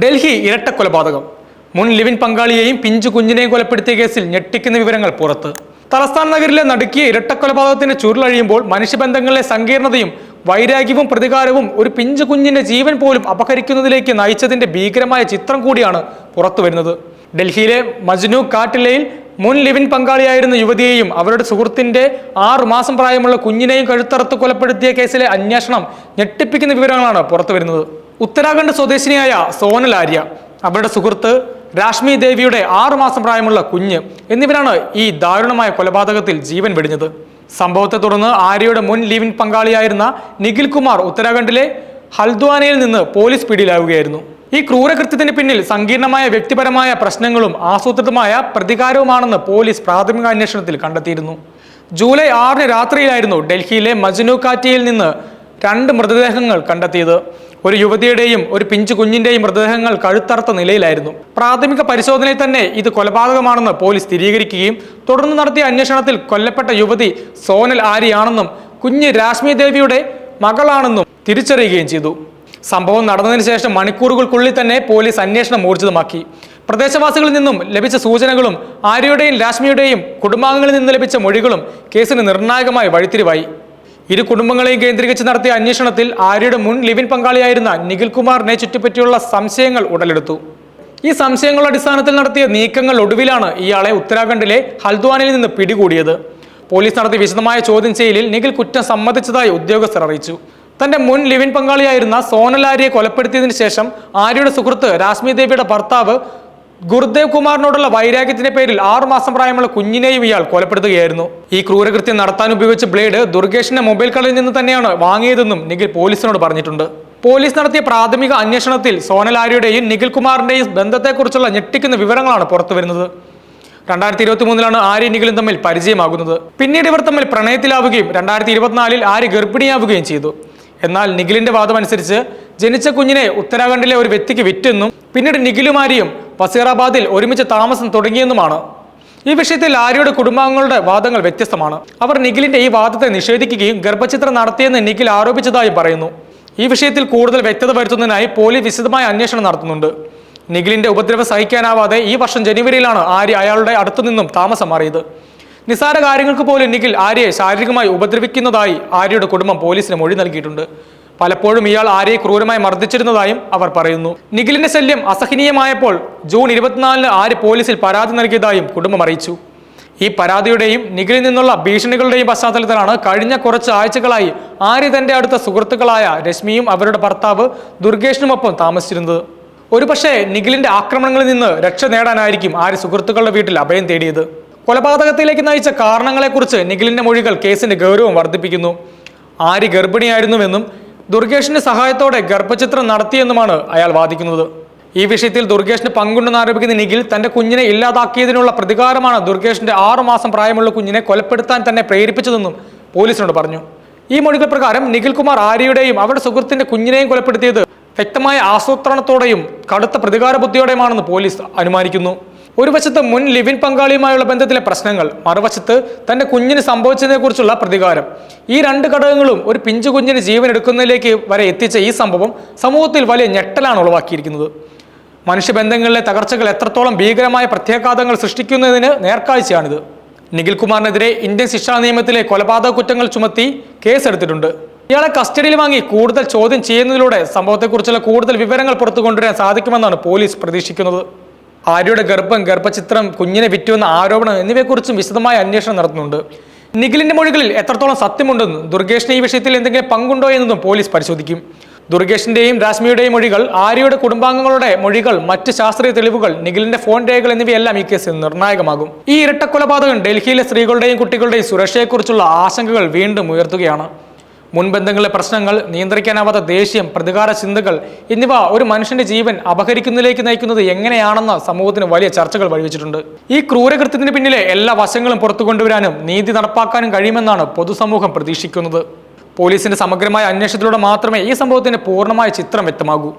ഡൽഹി ഇരട്ട കൊലപാതകം മുൻ ലിവിൻ പങ്കാളിയെയും പിഞ്ചു കുഞ്ഞിനെയും കൊലപ്പെടുത്തിയ കേസിൽ ഞെട്ടിക്കുന്ന വിവരങ്ങൾ പുറത്ത്. തലസ്ഥാന നഗരിലെ നടുക്കിയ ഇരട്ട കൊലപാതകത്തിന് ചുരുളഴിയുമ്പോൾ മനുഷ്യബന്ധങ്ങളിലെ സങ്കീർണതയും വൈരാഗ്യവും പ്രതികാരവും ഒരു പിഞ്ചു കുഞ്ഞിന്റെ ജീവൻ പോലും അപഹരിക്കുന്നതിലേക്ക് നയിച്ചതിന്റെ ഭീകരമായ ചിത്രം കൂടിയാണ് പുറത്തു വരുന്നത്. ഡൽഹിയിലെ മജ്നു കാട്ടിലയിൽ മുൻ ലിവിൻ പങ്കാളിയായിരുന്ന യുവതിയെയും അവരുടെ സുഹൃത്തിന്റെ ആറു മാസം പ്രായമുള്ള കുഞ്ഞിനെയും കഴുത്തറുത്ത് കൊലപ്പെടുത്തിയ കേസിലെ അന്വേഷണം ഞെട്ടിപ്പിക്കുന്ന വിവരങ്ങളാണ് പുറത്തു വരുന്നത്. ഉത്തരാഖണ്ഡ് സ്വദേശിനിയായ സോനൽ ആര്യ. അവരുടെ സുഹൃത്ത് രാഷ്മി ദേവിയുടെ ആറുമാസം പ്രായമുള്ള കുഞ്ഞ് എന്നിവരാണ് ഈ ദാരുണമായ കൊലപാതകത്തിൽ ജീവൻ വെടിഞ്ഞത്. സംഭവത്തെ തുടർന്ന് ആര്യയുടെ മുൻ ലിവിൻ പങ്കാളിയായിരുന്ന നിഖിൽ കുമാർ ഉത്തരാഖണ്ഡിലെ ഹൽദ്വാനയിൽ നിന്ന് പോലീസ് പിടിയിലാവുകയായിരുന്നു. ഈ ക്രൂരകൃത്യത്തിന് പിന്നിൽ സങ്കീർണമായ വ്യക്തിപരമായ പ്രശ്നങ്ങളും ആസൂത്രിതമായ പ്രതികാരവുമാണെന്ന് പോലീസ് പ്രാഥമിക അന്വേഷണത്തിൽ കണ്ടെത്തിയിരുന്നു. ജൂലൈ ആറിന് രാത്രിയിലായിരുന്നു ഡൽഹിയിലെ മജ്നു കാറ്റിയിൽ നിന്ന് രണ്ട് മൃതദേഹങ്ങൾ കണ്ടെത്തിയത്. ഒരു യുവതിയുടെയും ഒരു പിഞ്ചു കുഞ്ഞിന്റെയും മൃതദേഹങ്ങൾ കഴുത്തറുത്ത നിലയിലായിരുന്നു. പ്രാഥമിക പരിശോധനയിൽ തന്നെ ഇത് കൊലപാതകമാണെന്ന് പോലീസ് സ്ഥിരീകരിക്കുകയും തുടർന്ന് നടത്തിയ അന്വേഷണത്തിൽ കൊല്ലപ്പെട്ട യുവതി സോനൽ ആര്യയാണെന്നും കുഞ്ഞ് രാശ്മി ദേവിയുടെ മകളാണെന്നും തിരിച്ചറിയുകയും ചെയ്തു. സംഭവം നടന്നതിന് ശേഷം മണിക്കൂറുകൾക്കുള്ളിൽ തന്നെ പോലീസ് അന്വേഷണം ഊർജിതമാക്കി. പ്രദേശവാസികളിൽ നിന്നും ലഭിച്ച സൂചനകളും ആര്യയുടെയും രാശ്മിയുടെയും കുടുംബാംഗങ്ങളിൽ നിന്ന് ലഭിച്ച മൊഴികളും കേസിന് നിർണായകമായി വഴിത്തിരിവായി. ഇരു കുടുംബങ്ങളെയും കേന്ദ്രീകരിച്ച് നടത്തിയ അന്വേഷണത്തിൽ ആര്യയുടെ മുൻ ലിവിൻ പങ്കാളിയായിരുന്ന നിഖിൽ കുമാറിനെ ചുറ്റിപ്പറ്റിയുള്ള സംശയങ്ങൾ ഉടലെടുത്തു. ഈ സംശയങ്ങളുടെ അടിസ്ഥാനത്തിൽ നടത്തിയ നീക്കങ്ങൾ ഒടുവിലാണ് ഇയാളെ ഉത്തരാഖണ്ഡിലെ ഹൽദ്വാനിൽ നിന്ന് പിടികൂടിയത്. പോലീസ് നടത്തിയ വിശദമായ ചോദ്യം ചെയ്യലിൽ നിഖിൽ കുറ്റം സമ്മതിച്ചതായി ഉദ്യോഗസ്ഥർ അറിയിച്ചു. തന്റെ മുൻ ലിവിൻ പങ്കാളിയായിരുന്ന സോനൽ ആര്യയെ കൊലപ്പെടുത്തിയതിനു ശേഷം ആര്യയുടെ സുഹൃത്ത് രാശ്മി ദേവിയുടെ ഭർത്താവ് ഗുർദേവ് കുമാറിനോടുള്ള വൈരാഗ്യത്തിന്റെ പേരിൽ ആറുമാസം പ്രായമുള്ള കുഞ്ഞിനെയും ഇയാൾ കൊലപ്പെടുത്തുകയായിരുന്നു. ഈ ക്രൂരകൃത്യം നടത്താൻ ഉപയോഗിച്ച ബ്ലേഡ് ദുർഗേഷിന്റെ മൊബൈൽ കളിൽ നിന്ന് തന്നെയാണ് വാങ്ങിയതെന്നും നിഖിൽ പോലീസിനോട് പറഞ്ഞിട്ടുണ്ട്. പോലീസ് നടത്തിയ പ്രാഥമിക അന്വേഷണത്തിൽ സോനലാരിയുടെയും നിഖിൽ കുമാറിന്റെയും ബന്ധത്തെക്കുറിച്ചുള്ള ഞെട്ടിക്കുന്ന വിവരങ്ങളാണ് പുറത്തുവരുന്നത് രണ്ടായിരത്തി ഇരുപത്തി മൂന്നിലാണ് ആര്യ നിഖിലും തമ്മിൽ പരിചയമാകുന്നത്. പിന്നീട് ഇവർ തമ്മിൽ പ്രണയത്തിലാവുകയും രണ്ടായിരത്തി ഇരുപത്തിനാലിൽ ആര്യ ഗർഭിണിയാവുകയും ചെയ്തു. എന്നാൽ നിഖിലിന്റെ വാദം അനുസരിച്ച് ജനിച്ച കുഞ്ഞിനെ ഉത്തരാഖണ്ഡിലെ ഒരു വ്യക്തിക്ക് വിറ്റെന്നും പിന്നീട് നിഖിലുമാരിയും വസീറാബാദിൽ ഒരുമിച്ച് താമസം തുടങ്ങിയെന്നുമാണ്. ഈ വിഷയത്തിൽ ആര്യയുടെ കുടുംബാംഗങ്ങളുടെ വാദങ്ങൾ വ്യത്യസ്തമാണ്. അവർ നിഖിലിന്റെ ഈ വാദത്തെ നിഷേധിക്കുകയും ഗർഭചിത്രം നടത്തിയെന്ന് നിഖിൽ ആരോപിച്ചതായി പറയുന്നു. ഈ വിഷയത്തിൽ കൂടുതൽ വ്യക്തത വരുത്തുന്നതിനായി പോലീസ് വിശദമായ അന്വേഷണം നടത്തുന്നുണ്ട്. നിഖിലിന്റെ ഉപദ്രവം സഹിക്കാനാവാതെ ഈ വർഷം ജനുവരിയിലാണ് ആര്യ അയാളുടെ അടുത്തു നിന്നും താമസം മാറിയത്. നിസാര കാര്യങ്ങൾക്ക് പോലും നിഖിൽ ആര്യയെ ശാരീരികമായി ഉപദ്രവിക്കുന്നതായി ആര്യയുടെ കുടുംബം പോലീസിന് മൊഴി നൽകിയിട്ടുണ്ട്. പലപ്പോഴും ഇയാൾ ആരെയും ക്രൂരമായി മർദ്ദിച്ചിരുന്നതായും അവർ പറയുന്നു. നിഖിലിന്റെ ശല്യം അസഹനീയമായപ്പോൾ ജൂൺ ഇരുപത്തിനാലിന് ആര് പോലീസിൽ പരാതി നൽകിയതായും കുടുംബം അറിയിച്ചു. ഈ പരാതിയുടെയും നിഖിലിൽ നിന്നുള്ള ഭീഷണികളുടെയും പശ്ചാത്തലത്തിലാണ് കഴിഞ്ഞ കുറച്ച് ആഴ്ചകളായി ആര്യ തന്റെ അടുത്ത സുഹൃത്തുക്കളായ രശ്മിയും അവരുടെ ഭർത്താവ് ദുർഗേഷിനുമൊപ്പം താമസിച്ചിരുന്നത്. ഒരുപക്ഷെ നിഖിലിന്റെ ആക്രമണങ്ങളിൽ നിന്ന് രക്ഷ നേടാനായിരിക്കും ആര്യ സുഹൃത്തുക്കളുടെ വീട്ടിൽ അഭയം തേടിയത്. കൊലപാതകത്തിലേക്ക് നയിച്ച കാരണങ്ങളെക്കുറിച്ച് നിഖിലിന്റെ മൊഴികൾ കേസിന്റെ ഗൗരവം വർദ്ധിപ്പിക്കുന്നു. ആര്യ ഗർഭിണിയായിരുന്നുവെന്നും ദുർഗേഷിന്റെ സഹായത്തോടെ ഗർഭചിത്രം നടത്തിയെന്നുമാണ് അയാൾ വാദിക്കുന്നത്. ഈ വിഷയത്തിൽ ദുർഗേഷിന് പങ്കുണ്ടെന്ന് ആരോപിക്കുന്ന നിഖിൽ തന്റെ കുഞ്ഞിനെ ഇല്ലാതാക്കിയതിനുള്ള പ്രതികാരമാണ് ദുർഗേഷിന്റെ ആറുമാസം പ്രായമുള്ള കുഞ്ഞിനെ കൊലപ്പെടുത്താൻ തന്നെ പ്രേരിപ്പിച്ചതെന്നും പോലീസിനോട് പറഞ്ഞു. ഈ മൊഴികൾ പ്രകാരം നിഖിൽ കുമാർ ആര്യയുടെയും അവരുടെ സുഹൃത്തിന്റെ കുഞ്ഞിനെയും കൊലപ്പെടുത്തിയത് വ്യക്തമായ ആസൂത്രണത്തോടെയും കടുത്ത പ്രതികാര ബുദ്ധിയോടെയുമാണെന്ന് പോലീസ് അനുമാനിക്കുന്നു. ഒരു വശത്ത് മുൻ ലിവിൻ പങ്കാളിയുമായുള്ള ബന്ധത്തിലെ പ്രശ്നങ്ങൾ മറുവശത്ത് തന്റെ കുഞ്ഞിന് സംഭവിച്ചതിനെക്കുറിച്ചുള്ള പ്രതികാരം. ഈ രണ്ട് ഘടകങ്ങളും ഒരു പിഞ്ചു കുഞ്ഞിന് ജീവൻ എടുക്കുന്നതിലേക്ക് വരെ എത്തിച്ച ഈ സംഭവം സമൂഹത്തിൽ വലിയ ഞെട്ടലാണ് ഉളവാക്കിയിരിക്കുന്നത്. മനുഷ്യബന്ധങ്ങളിലെ തകർച്ചകൾ എത്രത്തോളം ഭീകരമായ പ്രത്യാഘാതങ്ങൾ സൃഷ്ടിക്കുന്നതിന് നേർക്കാഴ്ചയാണിത്. നിഖിൽ കുമാറിനെതിരെ ഇന്ത്യൻ ശിക്ഷാ നിയമത്തിലെ കൊലപാതക കുറ്റങ്ങൾ ചുമത്തി കേസെടുത്തിട്ടുണ്ട്. ഇയാളെ കസ്റ്റഡിയിൽ വാങ്ങി കൂടുതൽ ചോദ്യം ചെയ്യുന്നതിലൂടെ സംഭവത്തെക്കുറിച്ചുള്ള കൂടുതൽ വിവരങ്ങൾ പുറത്തു കൊണ്ടുവരാൻ സാധിക്കുമെന്നാണ് പോലീസ് പ്രതീക്ഷിക്കുന്നത്. ആര്യയുടെ ഗർഭം ഗർഭചിത്രം കുഞ്ഞിനെ വിറ്റുവെന്ന ആരോപണം എന്നിവയെക്കുറിച്ചും വിശദമായ അന്വേഷണം നടത്തുന്നുണ്ട്. നിഖിലിന്റെ മൊഴികളിൽ എത്രത്തോളം സത്യമുണ്ടെന്നും ദുർഗേഷിന് ഈ വിഷയത്തിൽ എന്തെങ്കിലും പങ്കുണ്ടോ എന്നതും പോലീസ് പരിശോധിക്കും. ദുർഗേഷിന്റെയും രാശ്മിയുടെയും മൊഴികൾ ആര്യയുടെ കുടുംബാംഗങ്ങളുടെ മൊഴികൾ മറ്റ് ശാസ്ത്രീയ തെളിവുകൾ നിഖിലിന്റെ ഫോൺ രേഖകൾ എന്നിവയെല്ലാം ഈ കേസിൽ നിർണായകമാകും. ഈ ഇരട്ടക്കൊലപാതകം ഡൽഹിയിലെ സ്ത്രീകളുടെയും കുട്ടികളുടെയും സുരക്ഷയെക്കുറിച്ചുള്ള ആശങ്കകൾ വീണ്ടും ഉയർത്തുകയാണ്. മുൻബന്ധങ്ങളിലെ പ്രശ്നങ്ങൾ നിയന്ത്രിക്കാനാവാത്ത ദേഷ്യം പ്രതികാര ചിന്തകൾ എന്നിവ ഒരു മനുഷ്യന്റെ ജീവൻ അപഹരിക്കുന്നതിലേക്ക് നയിക്കുന്നത് എങ്ങനെയാണെന്ന് സമൂഹത്തിന് വലിയ ചർച്ചകൾ വഴിവെച്ചിട്ടുണ്ട്. ഈ ക്രൂരകൃത്യത്തിന് പിന്നിലെ എല്ലാ വശങ്ങളും പുറത്തു കൊണ്ടുവരാനും നീതി നടപ്പാക്കാനും കഴിയുമെന്നാണ് പൊതുസമൂഹം പ്രതീക്ഷിക്കുന്നത്. പോലീസിന്റെ സമഗ്രമായ അന്വേഷണത്തിലൂടെ മാത്രമേ ഈ സംഭവത്തിന്റെ പൂർണമായ ചിത്രം വ്യക്തമാകൂ.